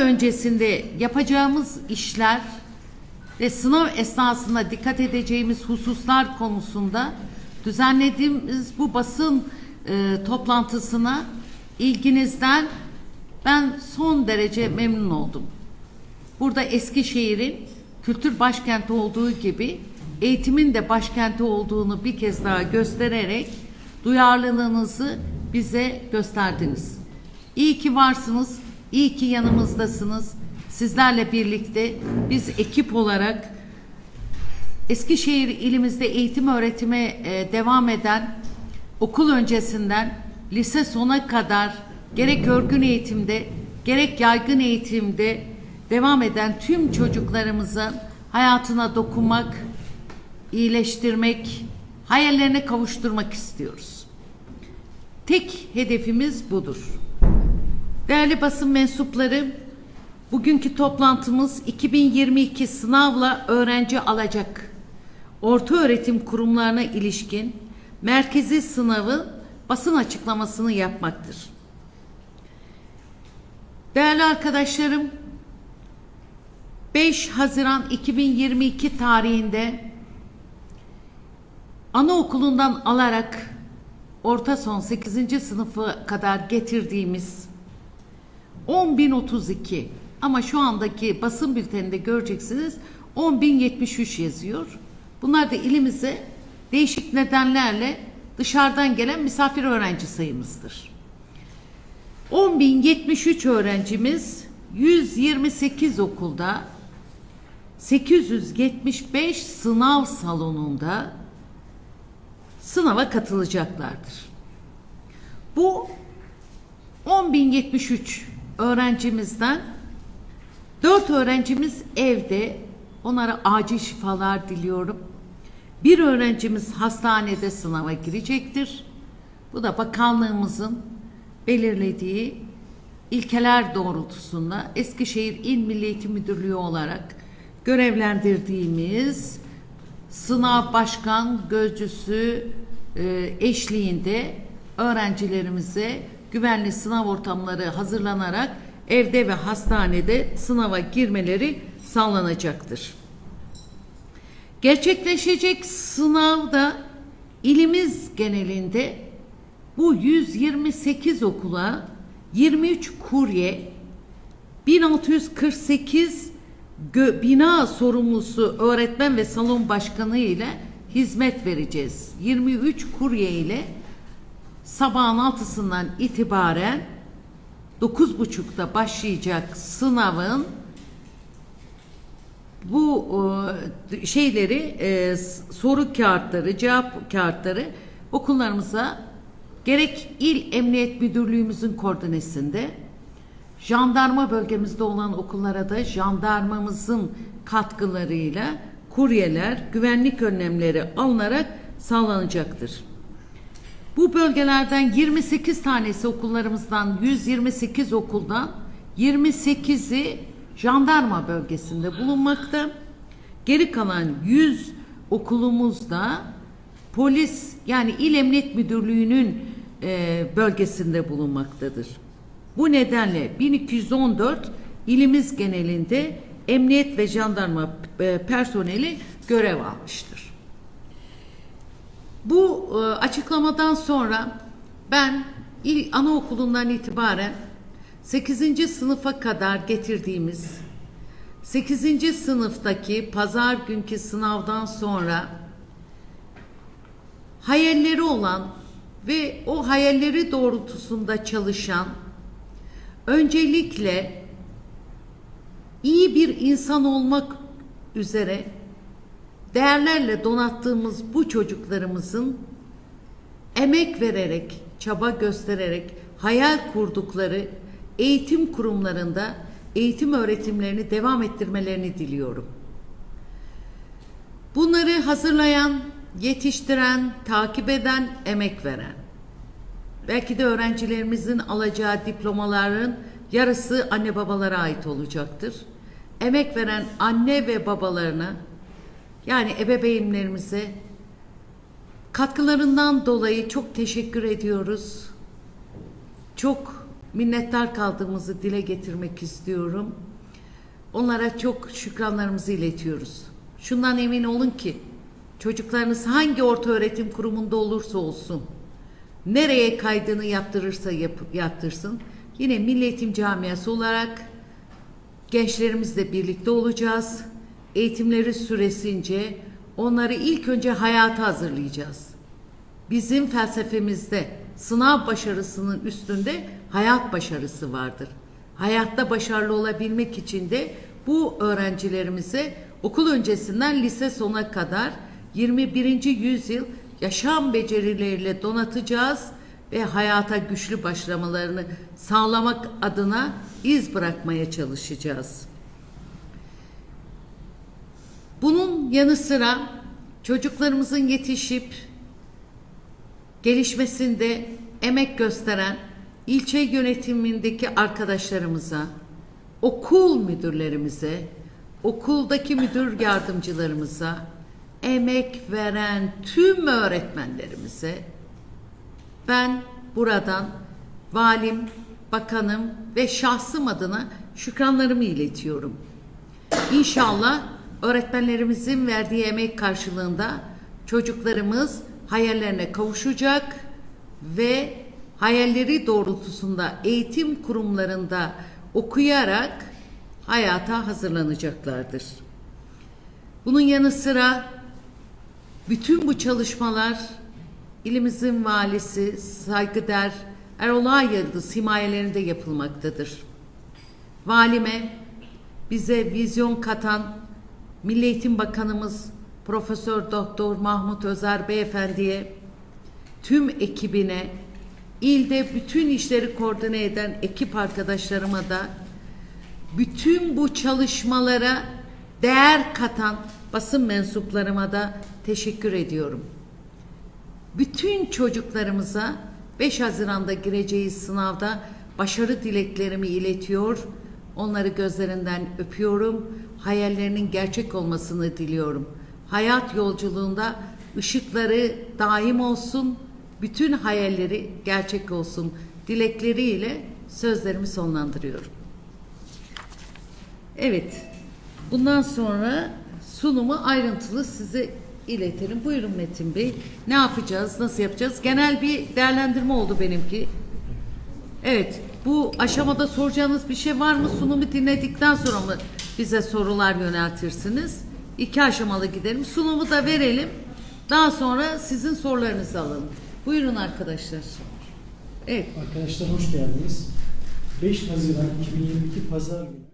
öncesinde yapacağımız işler ve sınav esnasında dikkat edeceğimiz hususlar konusunda düzenlediğimiz bu basın e, toplantısına ilginizden ben son derece memnun oldum. Burada Eskişehir'in kültür başkenti olduğu gibi eğitimin de başkenti olduğunu bir kez daha göstererek duyarlılığınızı bize gösterdiniz. İyi ki varsınız, iyi ki yanımızdasınız. Sizlerle birlikte biz ekip olarak Eskişehir ilimizde eğitim öğretime devam eden okul öncesinden lise sona kadar gerek örgün eğitimde gerek yaygın eğitimde devam eden tüm çocuklarımızın hayatına dokunmak, iyileştirmek, hayallerine kavuşturmak istiyoruz. Tek hedefimiz budur. Değerli basın mensupları, bugünkü toplantımız 2022 sınavla öğrenci alacak orta öğretim kurumlarına ilişkin merkezi sınavı basın açıklamasını yapmaktır. Değerli arkadaşlarım, 5 Haziran 2022 tarihinde anaokulundan alarak orta son 8. sınıfı kadar getirdiğimiz 10.032 ama şu andaki basın bülteninde göreceksiniz 10.073 yazıyor. Bunlar da ilimize değişik nedenlerle dışarıdan gelen misafir öğrenci sayımızdır. 10.073 öğrencimiz 128 okulda 875 sınav salonunda sınava katılacaklardır. Bu 10.073 öğrencimizden 4 öğrencimiz evde. Onlara acil şifalar diliyorum. Bir öğrencimiz hastanede sınava girecektir. Bu da bakanlığımızın belirlediği ilkeler doğrultusunda Eskişehir İl Milli Eğitim Müdürlüğü olarak görevlendirdiğimiz sınav başkan gözcüsü e, eşliğinde öğrencilerimize güvenli sınav ortamları hazırlanarak evde ve hastanede sınava girmeleri sağlanacaktır. Gerçekleşecek sınavda ilimiz genelinde bu 128 okula 23 kurye 1648 gö- bina sorumlusu öğretmen ve salon başkanı ile hizmet vereceğiz. 23 kurye ile sabahın altısından itibaren 9.30'da başlayacak sınavın bu e, şeyleri e, soru kağıtları, cevap kağıtları okullarımıza gerek İl Emniyet Müdürlüğümüzün koordinesinde jandarma bölgemizde olan okullara da jandarmamızın katkılarıyla kuryeler, güvenlik önlemleri alınarak sağlanacaktır. Bu bölgelerden 28 tanesi okullarımızdan 128 okuldan 28'i jandarma bölgesinde bulunmakta. Geri kalan 100 okulumuzda polis yani İl Emniyet Müdürlüğü'nün e, bölgesinde bulunmaktadır. Bu nedenle 1214 ilimiz genelinde emniyet ve jandarma e, personeli görev almıştır. Bu e, açıklamadan sonra ben il anaokulundan itibaren 8. sınıfa kadar getirdiğimiz 8. sınıftaki pazar günkü sınavdan sonra hayalleri olan ve o hayalleri doğrultusunda çalışan öncelikle iyi bir insan olmak üzere değerlerle donattığımız bu çocuklarımızın emek vererek, çaba göstererek hayal kurdukları eğitim kurumlarında eğitim öğretimlerini devam ettirmelerini diliyorum. Bunları hazırlayan, yetiştiren, takip eden, emek veren. Belki de öğrencilerimizin alacağı diplomaların yarısı anne babalara ait olacaktır. Emek veren anne ve babalarına yani ebeveynlerimize katkılarından dolayı çok teşekkür ediyoruz. Çok minnettar kaldığımızı dile getirmek istiyorum. Onlara çok şükranlarımızı iletiyoruz. Şundan emin olun ki çocuklarınız hangi orta öğretim kurumunda olursa olsun, nereye kaydını yaptırırsa yap, yaptırsın, yine Milli Eğitim Camiası olarak gençlerimizle birlikte olacağız. Eğitimleri süresince onları ilk önce hayata hazırlayacağız. Bizim felsefemizde sınav başarısının üstünde hayat başarısı vardır. Hayatta başarılı olabilmek için de bu öğrencilerimize okul öncesinden lise sona kadar 21. yüzyıl yaşam becerileriyle donatacağız ve hayata güçlü başlamalarını sağlamak adına iz bırakmaya çalışacağız. Bunun yanı sıra çocuklarımızın yetişip gelişmesinde emek gösteren ilçe yönetimindeki arkadaşlarımıza, okul müdürlerimize, okuldaki müdür yardımcılarımıza, emek veren tüm öğretmenlerimize ben buradan valim, bakanım ve şahsım adına şükranlarımı iletiyorum. İnşallah öğretmenlerimizin verdiği emek karşılığında çocuklarımız hayallerine kavuşacak ve hayalleri doğrultusunda eğitim kurumlarında okuyarak hayata hazırlanacaklardır. Bunun yanı sıra bütün bu çalışmalar ilimizin valisi saygıdeğer Erol Ayyıldız himayelerinde yapılmaktadır. Valime bize vizyon katan Milli Eğitim Bakanımız Profesör Doktor Mahmut Özer Beyefendi'ye tüm ekibine ilde bütün işleri koordine eden ekip arkadaşlarıma da bütün bu çalışmalara değer katan basın mensuplarıma da teşekkür ediyorum. Bütün çocuklarımıza 5 Haziran'da gireceği sınavda başarı dileklerimi iletiyor. Onları gözlerinden öpüyorum. Hayallerinin gerçek olmasını diliyorum. Hayat yolculuğunda ışıkları daim olsun. Bütün hayalleri gerçek olsun. Dilekleriyle sözlerimi sonlandırıyorum. Evet. Bundan sonra sunumu ayrıntılı size iletelim. Buyurun Metin Bey. Ne yapacağız? Nasıl yapacağız? Genel bir değerlendirme oldu benimki. Evet. Bu aşamada soracağınız bir şey var mı? Sunumu dinledikten sonra mı bize sorular yöneltirsiniz? İki aşamalı gidelim. Sunumu da verelim. Daha sonra sizin sorularınızı alalım. Buyurun arkadaşlar. Evet. Arkadaşlar hoş geldiniz. 5 Haziran 2022 Pazar günü